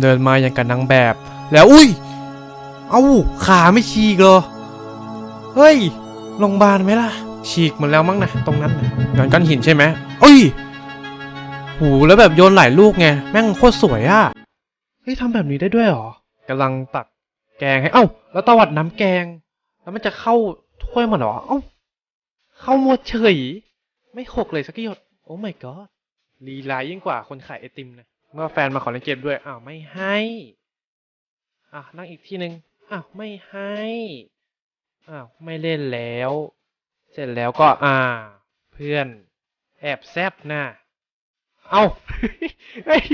เดินมาอย่างกับนางแบบ แล้วอุ้ย เอาขาไม่ฉีกเหรอ เฮ้ยโรงพยาบาลไหมล่ะ ฉีกหมดแล้วมั้งนะตรงนั้นนะย้อนก้อนหินใช่ไหมเอ้ยหูแล้วแบบโยนหลายลูกไงแม่งโคตรสวยอะเฮ้ยทำแบบนี้ได้ด้วยเหรอกำลังตักแกงให้เอ้า แล้วตวัดน้ำแกง แล้วมันจะเข้าถ้วยมันเหรอเอ้าเข้าหมดเฉย ไม่หกเลยสักหยดโอ้ my god ลีลายิ่งกว่าคนขายไอติมนะ เมื่อแฟนมาขอเล่นเกมด้วย อ้าวไม่ให้ อะนั่งอีกทีหนึ่งอ้าวไม่ให้ อ้าวไม่เล่นแล้ว เสร็จแล้วก็อ่า เพื่อนแอบแซบหน้า เอ้าเฮ้ย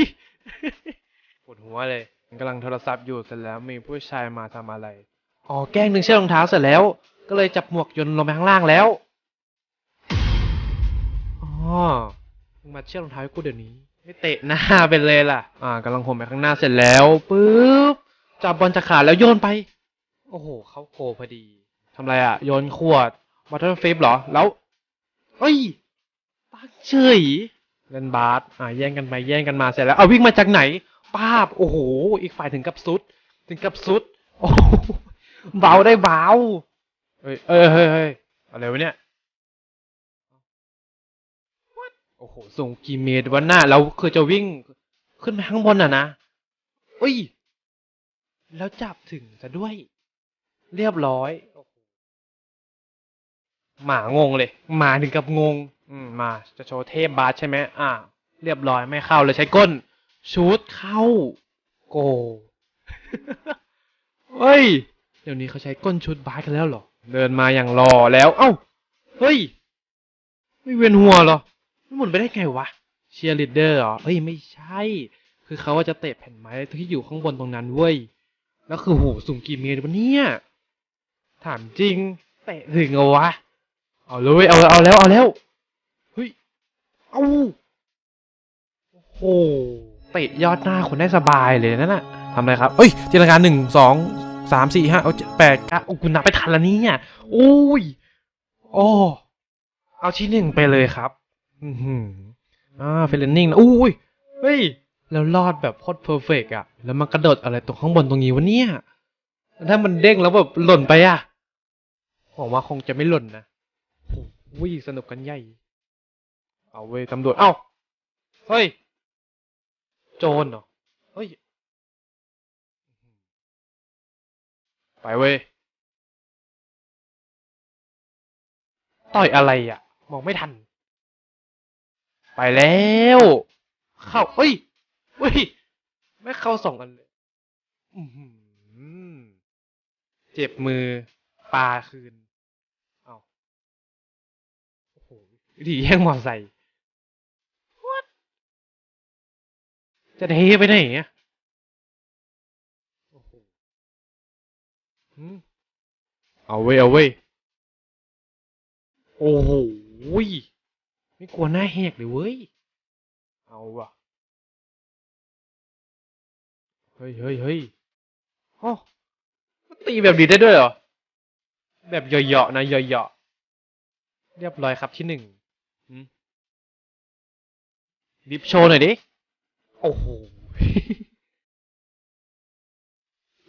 ปวดหัวเลยกำลังโทรศัพท์อยู่เสร็จแล้วมีผู้ชายมาทำอะไร อ๋อแกล้งดึงเชือกรองเท้าเสร็จแล้ว ก็เลยจับหมวกยนต์ลงไปข้างล่างแล้ว อ๋อมึงมาเชือกรองเท้าให้กูเดี๋ยวนี้ ไม่เตะหน้าไปเลยล่ะ อ่ากำลังผมไปข้างหน้าเสร็จแล้วปุ๊บจับบอลจากขาแล้วโยนไป โอ้โห เข้าโกพอดีทำไรอะ โยนขวดวอเตอร์ฟิปเหรอ แล้วเอ้ยปักเฉยเล่นบาสอ่าแย่งกันไปแย่งกันมาเสร็จแล้วเอาวิ่งมาจากไหนป้าบโอ้โห อีกฝ่ายถึงกับสุด ถึงกับสุด โอ้โหเบาได้เบาเฮ้ยเอ้ยเฮ้ยเฮ้ยอะไรวะเนี่ย โอ้โหส่งกี่เมตรวันหน้าเราคือจะวิ่งขึ้นไปข้างบนอะนะอุ้ย แล้วจับถึงซะด้วย เรียบร้อยโอ้โหหมางงเลย หมาถึงกับงง อืม มา จะโชว์เทพบาสใช่ไหมอ่า เรียบร้อยไม่เข้าเลยใช้ก้น ชูดเข้า โกเฮ้ย เดี๋ยวนี้เขาใช้ก้นชุดบาสกันแล้วเหรอ เดินมาอย่างรอแล้ว เอ้า เฮ้ย ไม่เวียนหัวเหรอ มันหมุนไปได้ไงวะเชียร์ลีดเดอร์เหรอเฮ้ยไม่ใช่ คือเขาว่าจะเตะแผ่นไม้ที่อยู่ข้างบนตรงนั้นเว้ยแล้วคือโหสูงกี่เมตรวะเนี่ยถามจริงเตะถึงเอาวะเอาเลยเอาเอาแล้วเอาแล้วเฮ้ยเอาโอ้โหเตะยอดหน้าคนได้สบายเลยนั่นน่ะทำอะไรครับเอ้ยจินตนาการหนึ่งสองสามสี่ห้าเอาแปดเก้าโอ้คุณนับไปทันแล้วเนี่ยโอ้ยโอ้เอาที่หนึ่งไปเลยครับ อืออ่าเฟรนนิ่งนะอุ้ยเฮ้ย แล้วรอดแบบโคตรเพอร์เฟกอะแล้วมันกระโดดอะไรตรงข้างบนตรงนี้วะเนี่ย ถ้ามันเด้งแล้วแบบหล่นไปอะหวังว่าคงจะไม่หล่นนะโอ้ยสนุกกันใหญ่ เอาเว้ยตำรวจ เอ้า เฮ้ย โจรเหรอ เฮ้ย ไปเว้ย ต่อยอะไรอะ มองไม่ทัน ไปแล้ว เข้าเฮ้ยเฮ้ย ไม่เข้าสองอันเลยอื้อหือเจ็บมือปลาคืน เอาโอ้โหวิธีแย่งมอไซค์ What จะเทไปไหนอะโอ้โหหืมเอาเว้ยเอาเว้ย โอ้โห ไม่กลัวหน้าแหกเลยเว้ย เอาว่ะเฮ้ยเฮ้ยเฮ้ยโอ้มันตีแบบนี้ได้ด้วยเหรอ แบบเหยาะๆนะเหยาะๆเรียบร้อยครับที่หนึ่งหืมดิฟโชว์หน่อยดิ โอ้โห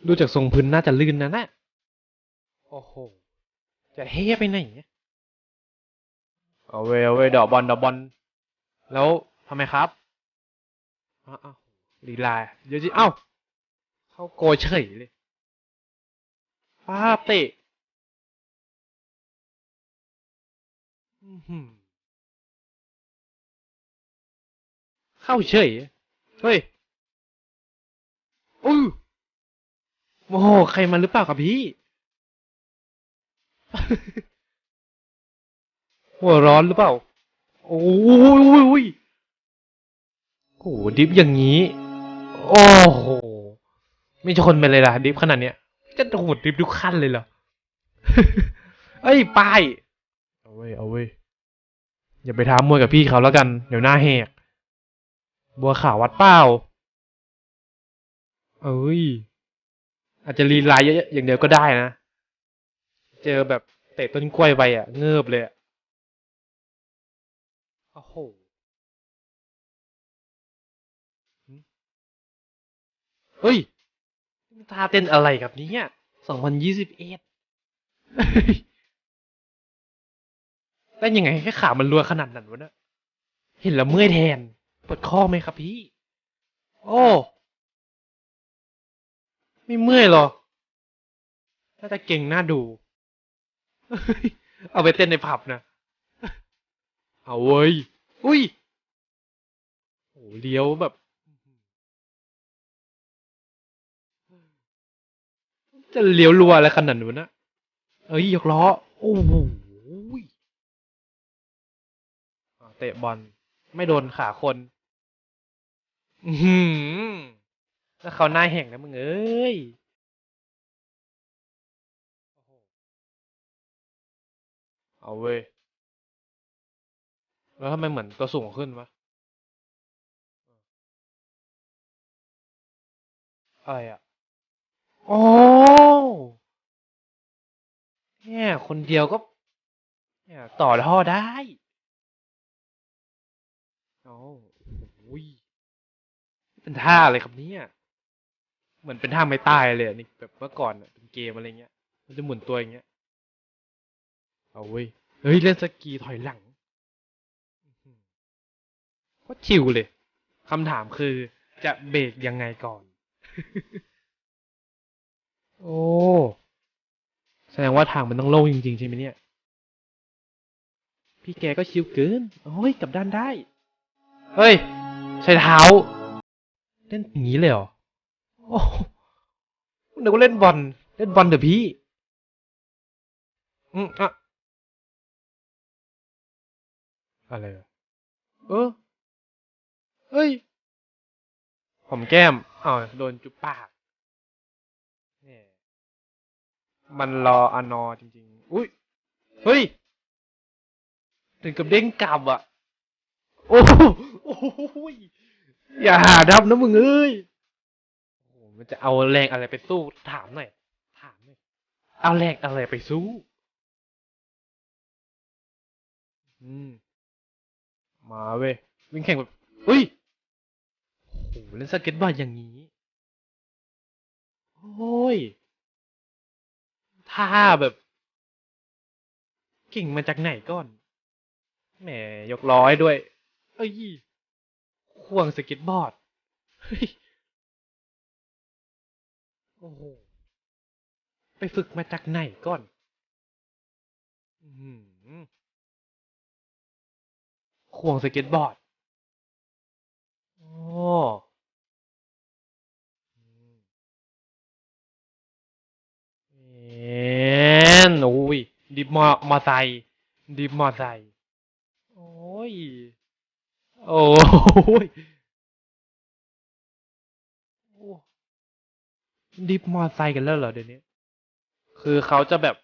ดูจากทรงพื้นน่าจะลื่นนะน่ะโอ้โห จะเท่ไปไหนเนี่ย เอาเว้ยเอาเว้ยดอกบอลดอกบอลแล้วทำไมครับอ้าวอ้าวลีลาเดี๋ยวจิเอ้าเข้าโกยเฉยเลยป้าบเตะอื้อหือเข้าเฉย เฮ้ยอุ้ยโอ้โห ใครมาหรือเปล่าครับพี่ หัวร้อนหรือเปล่า โอ้ยโอ้โหดิฟอย่างนี้ โอ้โหไม่ชนไปเลยล่ะ ดิฟขนาดเนี้ย จะโหดดิฟทุกขั้นเลยเหรอเอ้ยป้าย เอาเว้ย เอาเว้ย อย่าไปท้ามวยกับพี่เขาแล้วกัน เดี๋ยวหน้าแหก บัวขาววัดเป้า เอ้ย อาจจะรีไลน์เยอะๆอย่างเดียวก็ได้นะ เจอแบบเตะต้นกล้วยไปอะ เงิบเลยอะโอ้โหเฮ้ยท่าเต้นอะไรกับเนี้สองพันยี่สิบเอ็ดเต้นยังไงแค่ขามันรัวขนาดนั้นวะเนี่ยเห็นแล้วเมื่อยแทนปวดข้อไหมครับพี่ โอ้ ไม่เมื่อยหรอ น่าจะเก่งน่าดู เอาไปเต้นในผับนะ เอาเว้ย อุ้ยโอ้เลี้ยวแบบ จะเลี้ยวรัวอะไรขนาดนู้นนะเอ้ยยกล้อ โอ้โหยอ่าเตะบอลไม่โดนขาคน อือหือแล้วเขาหน้าแห่งนะมึงเอ้ยเอาเว้ย แล้วทำไมเหมือนตัวสูงขึ้นวะอะไรอะ โอ้เนี่ยคนเดียวก็ เนี่ย ต่อท่อได้โอ้โหเป็นท่าอะไรครับเนี่ยเหมือนเป็นท่าไม้ตายเลยนี่แบบเมื่อก่อนเป็นเกมอะไรเงี้ย มันจะหมุนตัวอย่างเงี้ย เอาเว้ย เฮ้ย เล่นสกีถอยหลัง โคตรชิวเลยคำถามคือจะเบรกยังไงก่อน โอ้ แสดงว่าทางมันต้องโล่งจริง ๆ ใช่ไหมเนี่ย พี่แกก็ชิวเกิน โอ้ยกลับด้านได้ เฮ้ย ใช้เท้า เล่นอย่างนี้เลยเหรอ โอ้นึกว่าเล่นบอล เล่นบอลเดี๋ยวพี่ อืมอะอะไรอะเออ เฮ้ย ผมแก้มอ้าวโดนจุบปากเนี่ยมันรออนอจริง ๆ อุ้ย เฮ้ย ถึงกับเด้งกลับอะ โอ้โหโอ้โหยอย่าหาดับนะมึงเอ้ยโอ้มันจะเอาแรงอะไรไปสู้ ถามหน่อย ถามหน่อย เอาแรงอะไรไปสู้ อืม มาเว้ยวิ่งแข่งแบบ อุ้ย เล่นสเก็ตบอร์ดอย่างนี้ โอ้ยท่าแบบเก่งมาจากไหนก่อน แหมยกร้อยด้วย เอ้ยควงสเก็ตบอร์ด เฮ้ย โอ้โห ไปฝึกมาจากไหนก่อนอควงสเก็ตบอร์ด โอ้ นโอ้ยดิบมอมอไซค์ดิบมอไซค์โอ้ย โอ้ยโอ้ดิบมอไซค์กันแล้วเหรอเดี๋ยวนี้ คือเขาจะแบบ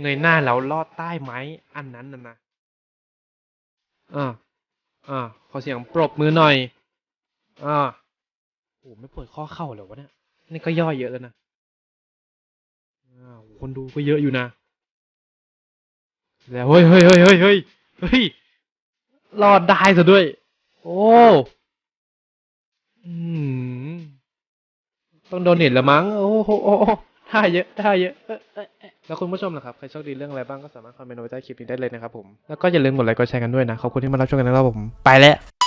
เงยหน้าแล้วลอดใต้ไม้อันนั้นน่ะนะอ่า อ่า ขอเสียงปรบมือหน่อย อ่า โอ้ไม่ปวดข้อเข่าเหรอวะเนี่ย นี่ก็ย่อยเยอะแล้วนะ คนดูก็เยอะอยู่นะ แล้วเฮ้ยเฮ้ยเฮ้ยเฮ้ยเฮ้ยเฮ้ยรอดได้ซะด้วย โอ้อืมต้องโดนเน็ตละมั้ง โอ้โหโอ้โหท่าเยอะท่าเยอะเอ้ยเอ้ยแล้วคุณผู้ชมล่ะครับ ใครโชคดีเรื่องอะไรบ้างก็สามารถคอมเมนต์ไว้ใต้คลิปนี้ได้เลยนะครับผม แล้วก็อย่าลืมกดไลค์กดแชร์กันด้วยนะ ขอบคุณที่มารับชมกันนะครับผม ไปแล้ว